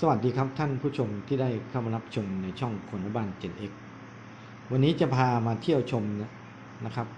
สวัสดีครับท่านผู้ชมที่ได้เข้ามารับชมในช่องคนบ้าน 7x วันนี้จะพามาเที่ยวชมนะครับ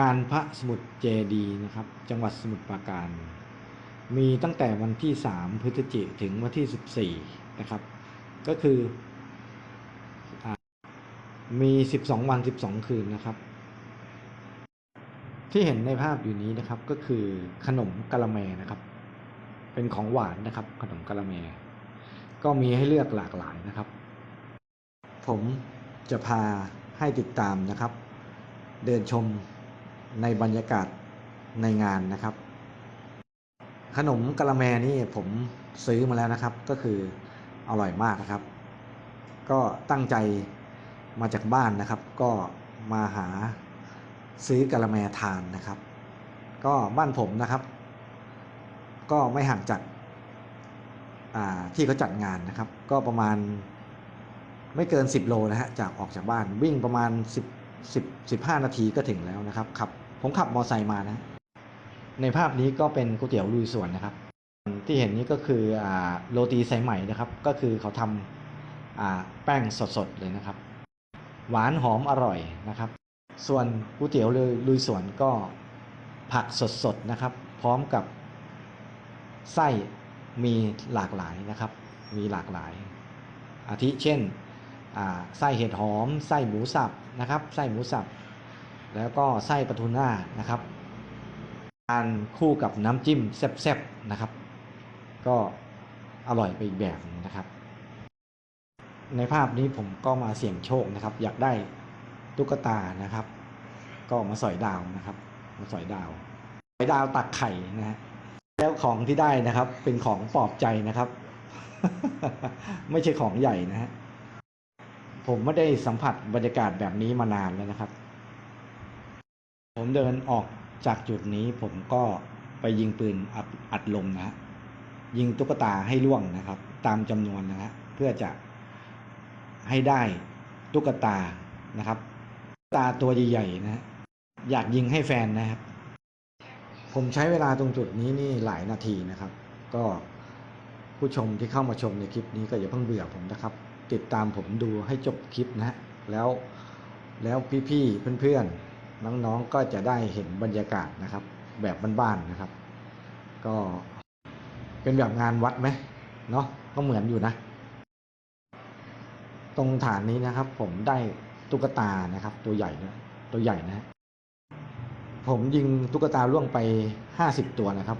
งานพระสมุทรเจดีนะครับ จังหวัดสมุทรปราการ มีตั้งแต่วันที่ 3 พฤศจิกถึงวันที่ 14 นะครับ ก็คืออมี 12 วัน 12 คืนนะครับ ที่เห็นในภาพอยู่นี้นะครับก็คือขนมกะละแมนะครับ เป็นของหวานนะครับ ขนมกะละแม ก็มีให้เลือกหลากหลายนะครับ ผมจะพาให้ติดตามนะครับ เดินชมในบรรยากาศในงานนะครับ ขนมกะละแมนี่ผมซื้อมาแล้วนะครับ ก็คืออร่อยมากนะครับ ก็ตั้งใจมาจากบ้านนะครับ ก็มาหาซื้อกะละแมทานนะครับ ก็บ้านผมนะครับ ก็ไม่ห่างจาก ที่เขาจัดงานนะครับ ก็ประมาณไม่เกิน 10 โลนะฮะจากออกจากบ้านวิ่งประมาณ 10 10 15 นาทีก็ถึงแล้วนะครับขับผมขับมอไซค์มานะ ในภาพนี้ก็เป็นก๋วยเตี๋ยวลุยสวนนะครับ ที่เห็นนี้ก็คืออโรตีสายไหม่นะครับ ก็คือเขาทำแป้งสดๆเลยนะครับ หวานหอมอร่อยนะครับ ส่วนก๋วยเตี๋ยวลุยสวนก็ผักสดๆนะครับ พร้อมกับไส้ มีหลากหลายนะครับ มีหลากหลาย อาทิเช่นไส้เห็ดหอมไส้หมูสับนะครับไส้หมูสับ แล้วก็ไส้ปลาทูน่านะครับทานคู่กับน้ำจิ้มแซ่บๆนะครับ ก็อร่อยไปอีกแบบนะครับ ในภาพนี้ผมก็มาเสี่ยงโชคนะครับ อยากได้ตุ๊กตานะครับ ก็มาสอยดาวนะครับ มาสอยดาวสอยดาวตักไข่นะฮะ แล้วของที่ได้นะครับ เป็นของปลอบใจนะครับ ไม่ใช่ของใหญ่นะฮะผมไม่ได้สัมผัสบรรยากาศแบบนี้มานานแล้วนะครับ ผมเดินออกจากจุดนี้ ผมก็ไปยิงปืนอัดอัดลมนะฮะยิงตุ๊กตาให้ล่วงนะครับ ตามจำนวนนะฮะเพื่อจะให้ได้ตุ๊กตานะครับ ตาตัวใหญ่ๆนะฮะอยากยิงให้แฟนนะครับ ผมใช้เวลาตรงจุดนี้นี่หลายนาทีนะครับ ก็ผู้ชมที่เข้ามาชมในคลิปนี้ก็อย่าเพิ่งเบื่อผมนะครับ ติดตามผมดูให้จบคลิปนะฮะแล้วแล้วพี่ๆเพื่อนๆน้องๆก็จะได้เห็นบรรยากาศนะครับ แบบบ้านๆนะครับ ก็เป็นแบบงานวัดไหมเนาะก็เหมือนอยู่นะ ตรงฐานนี้นะครับ ผมได้ตุ๊กตานะครับ ตัวใหญ่นะตัวใหญ่นะฮะ ผมยิงตุ๊กตาล่วงไป 50 ตัวนะครับ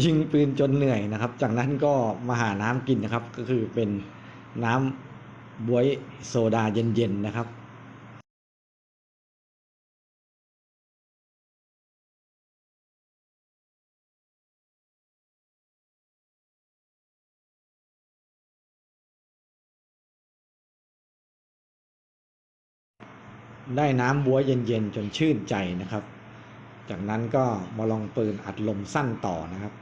ยิงปืนจนเหนื่อยนะครับ จากนั้นก็มาหาน้ำกินนะครับ ก็คือเป็นน้ำบวยโซดาเย็นๆนะครับได้น้ำบัวเย็นๆ จนชื่นใจนะครับ จากนั้นก็มาลองปืนอัดลมสั้นต่อนะครับ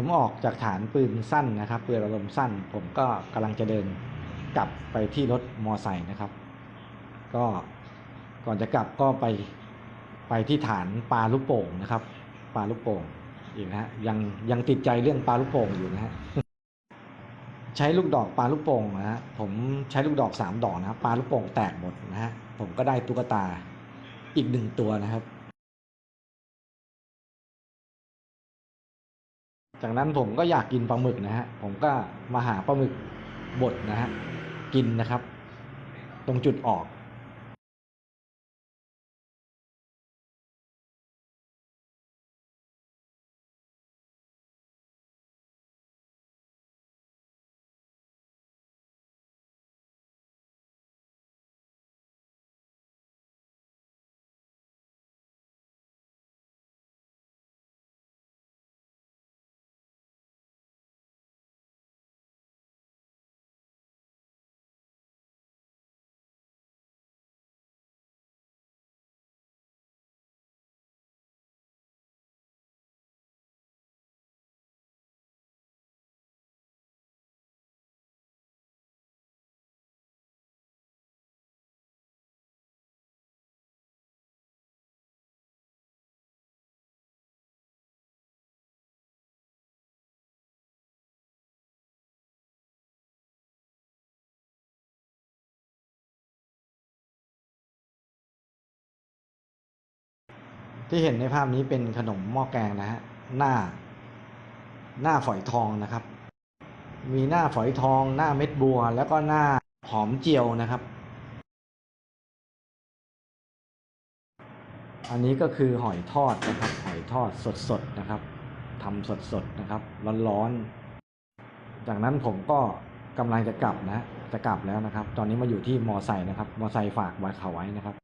ผมออกจากฐานปืนสั้นนะครับปืนอารมณ์สั้น ผมก็กำลังจะเดินกลับไปที่รถมอไซค์นะครับ ก็ก่อนจะกลับก็ไปไปที่ฐานปลาลูกโป่งนะครับปลาลูกโป่งอีกนะฮะยังยังติดใจเรื่องปลาลูกโป่งอยู่นะฮะใช้ลูกดอกปลาลูกโป่งนะฮะผมใช้ลูกดอกสามดอกนะครับปลาลูกโป่งแตกหมดนะฮะผมก็ได้ตุ๊กตาอีกหนึ่งตัวนะครับ จากนั้นผมก็อยากกินปลาหมึกนะฮะ ผมก็มาหาปลาหมึกบดนะฮะ กินนะครับ ตรงจุดออก ที่เห็นในภาพนี้เป็นขนมหม้อแกงนะฮะหน้า หน้าฝอยทองนะครับ มีหน้าฝอยทอง หน้าเม็ดบัว แล้วก็หน้าหอมเจียวนะครับ อันนี้ก็คือหอยทอดนะครับ หอยทอดสดๆนะครับทำสดๆนะครับ ร้อนๆ จากนั้นผมก็กำลังจะกลับนะจะกลับแล้วนะครับ ตอนนี้มาอยู่ที่มอไซค์นะครับ มอไซค์ฝากไว้เขาไว้นะครับ